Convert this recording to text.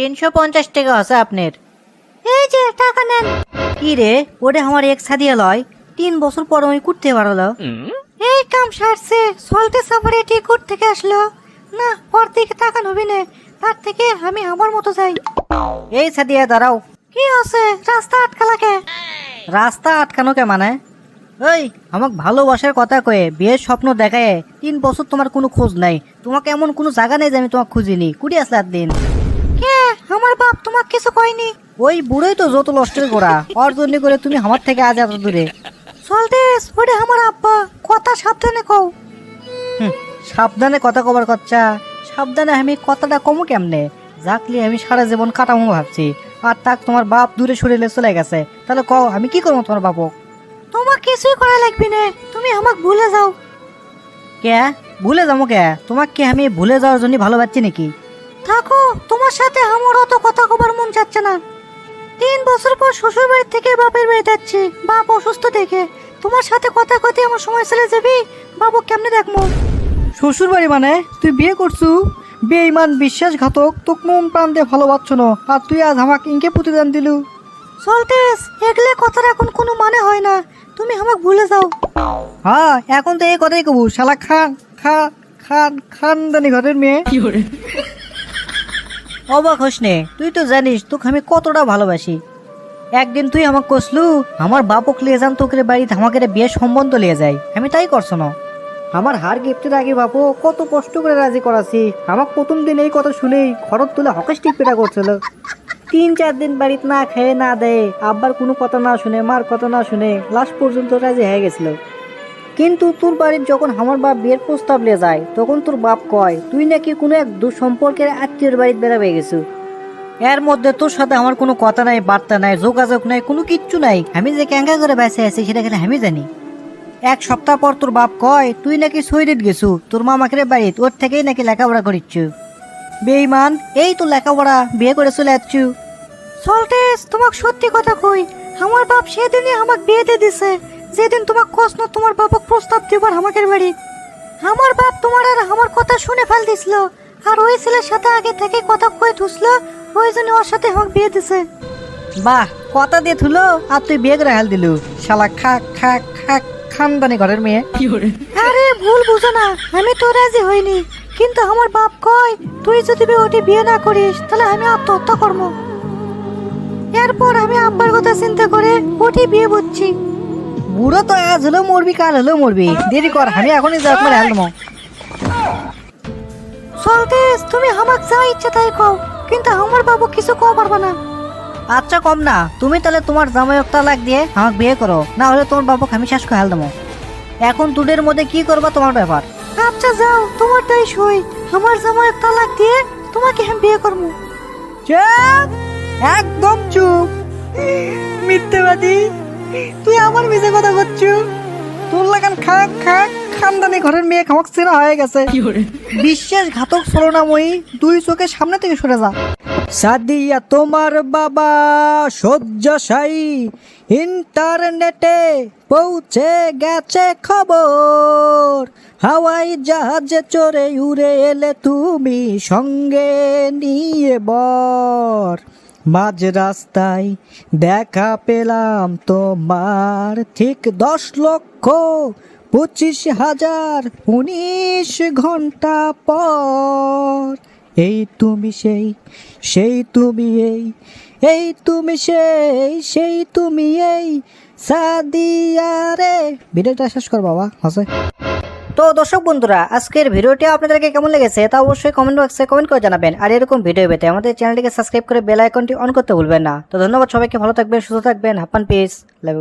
তিনশো পঞ্চাশ টাকা আছে আপনার। এই যে টাকা নেন। কি রে ওটা আমার এক সাদিয়া লয় তিন বছর পর আমি করতে পারল। এই কাম সারছে সলতে সাফারে টিকুট থেকে আসলো। না পর থেকে টাকা নবি না তার থেকে আমি আমার মতো যাই এই সাদিয়া দাঁড়াও। কি আছে রাস্তা আটকালাকে রাস্তা আটকানো কে মানে? ওই আমাকে ভালোবাসার কথা কয়ে বিয়ের স্বপ্ন দেখায় তিন বছর তোমার কোনো খোঁজ নাই। তোমাকে এমন কোনো জায়গা নেই যে আমি তোমাকে খুঁজিনি। কুড়ি আসলে আর দিন। কে আমার বাপ তোমাকে কিছু কয়নি? ওই বুড়োই তো যত লস্টের গোড়া। ওর জন্য করে তুমি আমার থেকে আজ এত দূরে। সলতেস ওরে আমার আব্বা কথা সাবধানে কও। সাবধানে কথা কবার কচ্চা। সাবধানে আমি কথাটা কমো কেমনে? যাকলি আমি সারা জীবন কাটামো ভাবছি। আর তাক তোমার বাপ দূরে সরিলে চলে গেছে। তাহলে কও আমি কি করব তোমার বাপক তোমার কিছুই করা লাগবে না। তুমি আমাকে ভুলে যাও। কে? ভুলে যাব কে? তোমাকে কি আমি ভুলে যাওয়ার জন্য ভালো ভালোবাসছি নাকি? থাকো তোমার সাথে আমার অত কথা কবার মন যাচ্ছে না। তিন বছর পর শ্বশুর বাড়ি থেকে বাপের বাড়ি যাচ্ছি। বাপ অসুস্থ দেখে। তোমার সাথে কথা কথা আমার সময় চলে যাবি? বাবু কেমনে দেখব? শ্বশুর বাড়ি মানে? তুই বিয়ে করছু? বেঈমান বিশ্বাসঘাতক তোক মন প্রাণ দিয়ে ভালোবাসছ না। আর তুই আজ আমাকে ইনকে প্রতিদান দিলু। সলতেস এগলে কথার এখন কোনো মানে হয় না। তুমি আমাকে ভুলে যাও। হ্যাঁ এখন তো এই কথাই কবু। শালা খান খান খান খানদানি ঘরের মেয়ে। অবাক হোস নে। তুই তো জানিস, তোকে আমি কতটা ভালোবাসি। একদিন তুই আমাকে কসলু, আমার বাপক লিয়ে যান, তোকে বাড়িতে আমাকে রে বিয়ের সম্বন্ধ লিয়ে যায়। আমি তাই করছ না। আমার হার গিফটের আগে বাপু, কত কষ্ট করে রাজি করাছি। আমার প্রথম দিন এই কথা শুনেই খরচ তুলে হকেস্টিক পেটা করছিল। তিন চার দিন বাড়িতে না খেয়ে না দেয় আব্বার কোনো কথা না শুনে, মার কথা না শুনে লাস্ট পর্যন্ত রাজি হয়ে গেছিল। কিন্তু তোর বাড়ির যখন আমার বাপ বিয়ের প্রস্তাব নিয়ে যায়, তখন তোর বাপ কয়, তুই নাকি কোনো এক দুঃসম্পর্কের আত্মীয়র বাড়িতে বেড়াবে গেছু। এর মধ্যে তোর সাথে আমার কোনো কথা নাই, বার্তা নাই, যোগাযোগ নাই, কোনো কিচ্ছু নাই। আমি যে ক্যাঙ্গা করে বেঁচে আছি, সেটা খেলে আমি জানি? এক সপ্তাহ পর তোর বাপ কয়, তুই নাকি সৈরিত গেছু, তোর মামাকে বাড়িত, ওর থেকেই নাকি লেখাপড়া করিচ্ছু। বেইমান এই তো লেখাপড়া, বিয়ে করে চলে যাচ্ছু। সলতেস তোমাকে সত্যি কথা কই, আমার বাপ সেদিনই আমাকে বিয়েতে দিছে। যেদিন তোমাক খোঁজ না তোমার বাপক প্রস্তাব দিবার আমাকে বাড়ি আমার বাপ তোমার আর আমার কথা শুনে ফেল দিছিল আর ওই ছেলের সাথে আগে থেকে কথা কয়ে ধুসল ওই জন্য ওর সাথে আমাকে বিয়ে দিছে। বাহ কথা দিয়ে থুলো আর তুই বিয়ে করে হাল দিলু। শালা খা খা খা খানদানি ঘরের মেয়ে। আরে ভুল বুঝো না আমি তো রাজি হইনি। কিন্তু আমার বাপ কয় তুই যদি ওটি বিয়ে না করিস তাহলে আমি আত্মহত্যা করব। এরপর আমি আব্বার কথা চিন্তা করে ওটি বিয়ে বুঝছি। বুড়ো তো আজ হলো মরবি, কাল হলো মরবি। দেরি কর, আমি এখনই যাক মানে হাল দেবো তুমি আমাকে যা ইচ্ছা তাই কও, কিন্তু আমার বাবু কিছু কও পারবা না। আচ্ছা কম না। তুমি তাহলে তোমার জামাইক লাগ দিয়ে আমাকে বিয়ে করো, না হলে তোমার বাবুকে আমি শেষ করে হাল দেবো এখন দুটোর মধ্যে কি করবা তোমার ব্যাপার? আচ্ছা যাও তোমারটাই সই। আমার জামাই একটা লাগ দিয়ে তোমাকে আমি বিয়ে করব চুপ! একদম চুপ! মিথ্যেবাদী! তুই আমার মিছে কথা করছু তোর লাগান খা খা খানদানি ঘরের মেয়ে খামাক চেনা হয়ে গেছে। বিশ্বাসঘাতক ছলনাময়ী দুই চোখের সামনে থেকে সরে যা। সাদিয়া তোমার বাবা শয্যাশায়ী ইন্টারনেটে পৌঁছে গেছে খবর। হাওয়াই জাহাজে চড়ে উড়ে এলে তুমি সঙ্গে নিয়ে বর। মাঝ রাস্তায় দেখা পেলাম তোমার। ঠিক দশ লক্ষ পঁচিশ হাজার উনিশ ঘণ্টা পর। এই তুমি সেই সেই তুমি এই এই তুমি সেই সেই তুমি এই সাদিয়া রে ভিডিওটা শেষ কর বাবা হাসে তো দর্শক বন্ধুরা, আজকের ভিডিওটি আপনাদেরকে কেমন লেগেছে তা অবশ্যই কমেন্ট বক্সে কমেন্ট করে জানাবেন। আর এরকম ভিডিও পেতে আমাদের চ্যানেলটিকে সাবস্ক্রাইব করে বেল আইকনটি অন করতে ভুলবেন না। তো ধন্যবাদ সবাইকে, ভালো থাকবেন, সুস্থ থাকবেন। হাফান পিস লাভ